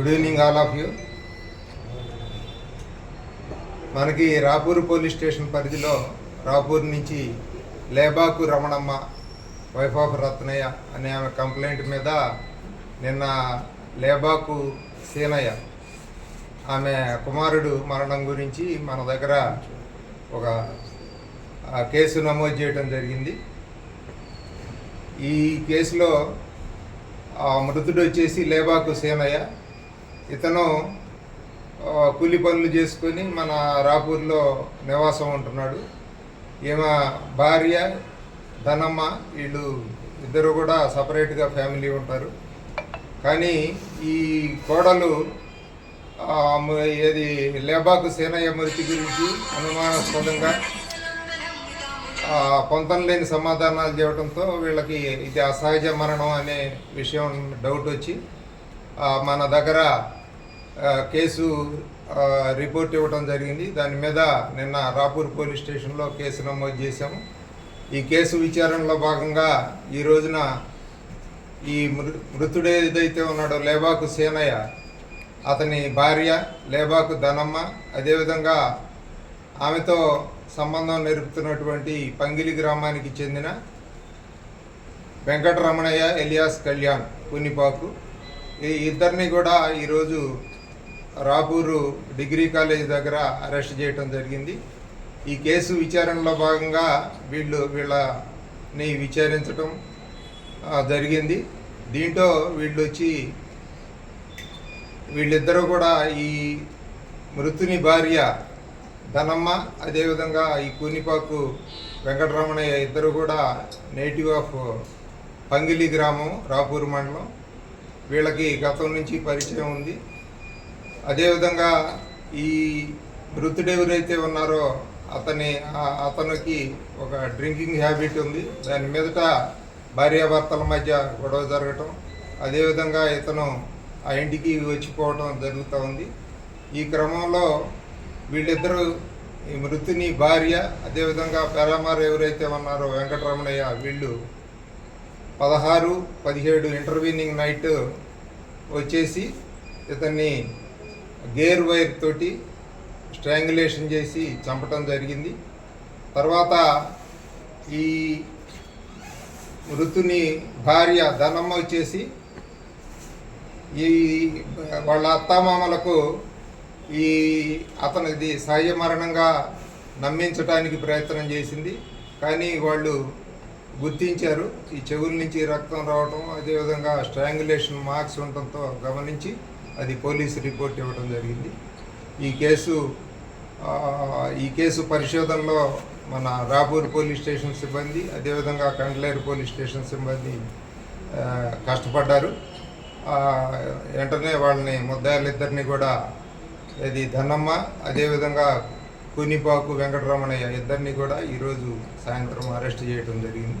Good evening all of you మనకి Rapur police station పరిధిలో రాపూర్ నుంచి లేబాకు రమణమ్మ వైఫ్ ఆఫ్ రత్నయ్య అనే ఆమె కంప్లైంట్ మీద నిన్న లేబాకు సీనయ్య ఆమె కుమారుడు మరణం గురించి మన దగ్గర ఒక కేసు నమోదు చేయడం జరిగింది. ఈ కేసులో ఆ మృతుడు వచ్చేసి లేబాకు సేనయ్య. ఇతను కూలి పనులు చేసుకొని మన రాపూర్లో నివాసం ఉంటున్నాడు. ఈమె భార్య ధనమ్మ వీళ్ళు ఇద్దరు కూడా సపరేట్గా ఫ్యామిలీ ఉంటారు. కానీ ఈ కోడలు ఏది లేబాకు సేనయ్య మృతి గురించి అనుమానాస్పదంగా పొంతం లేని సమాధానాలు చేయడంతో వీళ్ళకి ఇది అసహజ మరణం అనే విషయం డౌట్ వచ్చి మన దగ్గర కేసు రిపోర్ట్ ఇవ్వడం జరిగింది. దాని మీద నిన్న రాపూర్ పోలీస్ స్టేషన్లో కేసు నమోదు చేశాము. ఈ కేసు విచారణలో భాగంగా ఈ రోజున ఈ మృ మృతుడు ఏదైతే ఉన్నాడో లేబాకు సేనయ్య అతని భార్య లేబాకు ధనమ్మ అదేవిధంగా ఆమెతో సంబంధం నెరుపుతున్నటువంటి పంగిలి గ్రామానికి చెందిన వెంకటరమణయ్య ఎలియాస్ కళ్యాణ్ పునిపాకు ఈ ఇద్దరిని కూడా ఈరోజు రాపూరు డిగ్రీ కాలేజ్ దగ్గర అరెస్ట్ చేయడం జరిగింది. ఈ కేసు విచారణలో భాగంగా వీళ్ళు వీళ్ళని విచారించటం జరిగింది. దీంట్లో వీళ్ళు వచ్చి వీళ్ళిద్దరూ కూడా ఈ మృతుని భార్య ధనమ్మ అదేవిధంగా ఈ కూనిపాకు వెంకటరమణయ్య ఇద్దరు కూడా నేటివ్ ఆఫ్ పంగిలి గ్రామం రాపూర్ మండలం. వీళ్ళకి గతం నుంచి పరిచయం ఉంది. అదేవిధంగా ఈ మృతుడు ఎవరైతే ఉన్నారో అతని అతనికి ఒక డ్రింకింగ్ హ్యాబిట్ ఉంది. దాని మీదట భార్యాభర్తల మధ్య గొడవ జరగటం అదేవిధంగా ఇతను ఆ ఇంటికి వచ్చిపోవడం జరుగుతూ ఉంది. ఈ క్రమంలో వీళ్ళిద్దరూ ఈ మృతుని భార్య అదేవిధంగా పేరామారు ఎవరైతే ఉన్నారో వెంకటరమణయ్య వీళ్ళు పదహారు పదిహేడు ఇంటర్వ్యూనింగ్ నైట్ వచ్చేసి ఇతన్ని గేర్ వైర్ తోటి స్ట్రాంగులేషన్ చేసి చంపటం జరిగింది. తర్వాత ఈ మృతుని భార్య ధనమ్మ వచ్చేసి ఈ వాళ్ళ అత్తామామలకు ఈ అతనిది సహజ మరణంగా నమ్మించడానికి ప్రయత్నం చేసింది. కానీ వాళ్ళు గుర్తించారు. ఈ చెవుల నుంచి రక్తం రావడం అదేవిధంగా స్ట్రాంగులేషన్ మార్క్స్ ఉండటంతో గమనించి అది పోలీసు రిపోర్ట్ ఇవ్వడం జరిగింది. ఈ కేసు ఈ కేసు పరిశోధనలో మన రాపూర్ పోలీస్ స్టేషన్ సిబ్బంది అదేవిధంగా కండ్లేరు పోలీస్ స్టేషన్ సిబ్బంది కష్టపడ్డారు. వెంటనే వాళ్ళని ముద్దాయిలిద్దరిని కూడా ఇది ధనమ్మ అదేవిధంగా కునిపాకు వెంకటరమణయ్య ఇద్దరిని కూడా ఈరోజు సాయంత్రం అరెస్ట్ చేయడం జరిగింది.